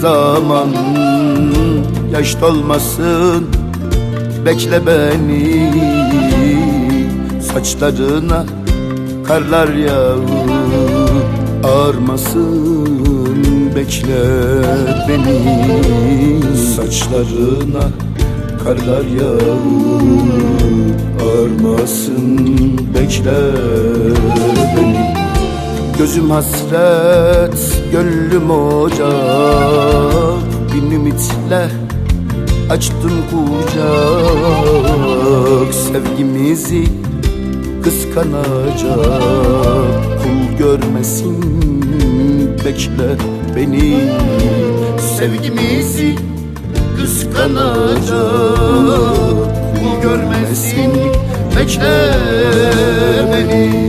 zaman Yaş dolmasın. Bekle beni Saçlarına karlar yağıp Ağarmasın. Bekle beni Saçlarına karlar yağıp Ağarmasın. Bekle beni Gözüm hasret, gönlüm ocak. Bin ümitle açtım kucak. Sevgimizi kıskanacak. Kul görmesin, bekle beni. Sevgimizi kıskanacak. Kul görmesin, bekle beni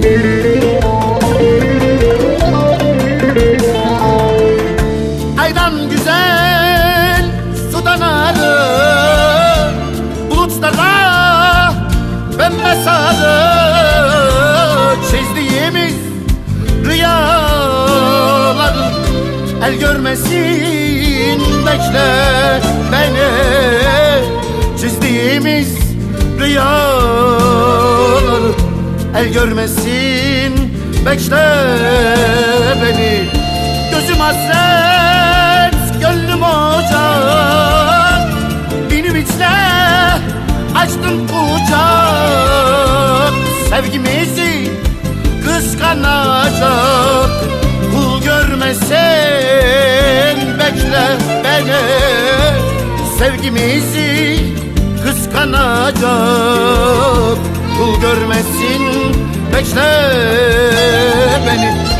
sudan arı Bulutlara pembe sarı. Çizdiğimiz rüyaları El görmesin bekle beni. Çizdiğimiz rüyaları El görmesin bekle beni. Gözüm hasret, açtım kucak Sevgimizi kıskanacak. Kul görmesin bekle beni. Sevgimizi kıskanacak. Kul görmesin bekle beni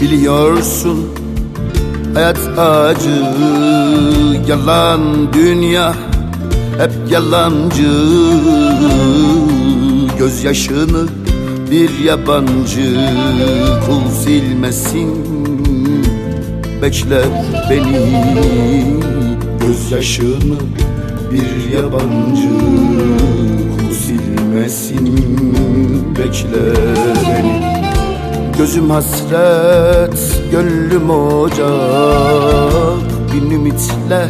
Biliyorsun. Hayat acı Yalan dünya. Hep yalancı Gözyaşını bir yabancı. Kul silmesin Bekle beni. Gözyaşını bir yabancı Gözüm hasret, gönlüm ocak. Bin ümitle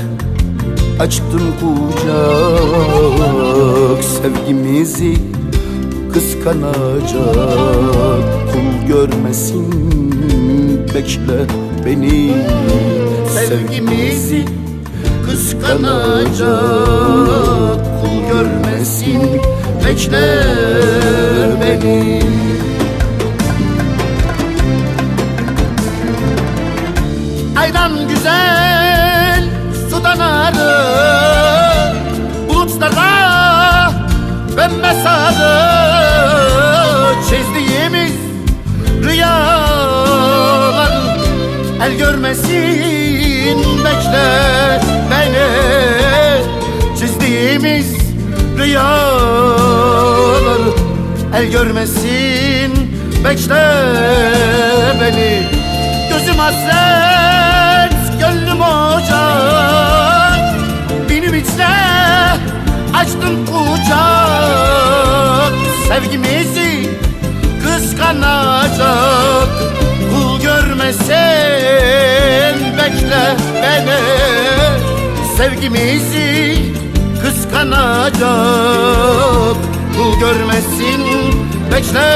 açtım kucak. Sevgimizi kıskanacak. Kul görmesin, bekle beni. Sevgimizi kıskanacak. Kul görmesin, bekle beni sarı Çizdiğimiz rüyaları El görmesin bekle beni. Çizdiğimiz rüyaları El görmesin bekle beni. Gözüm hasret, Sevgimizi kıskanacak. Kul görmesin bekle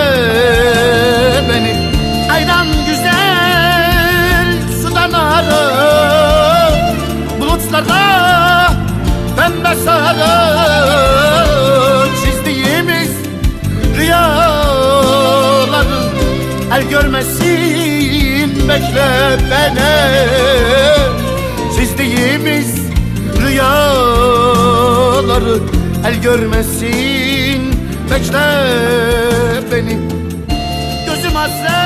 beni. Aydan güzel sudan arı Bulutlara pembe sarı Çizdiğimiz rüyaları El görmesin bekle beni. Çizdiğimiz rüyaları El görmesin. Bekle beni. Gözüm hasret,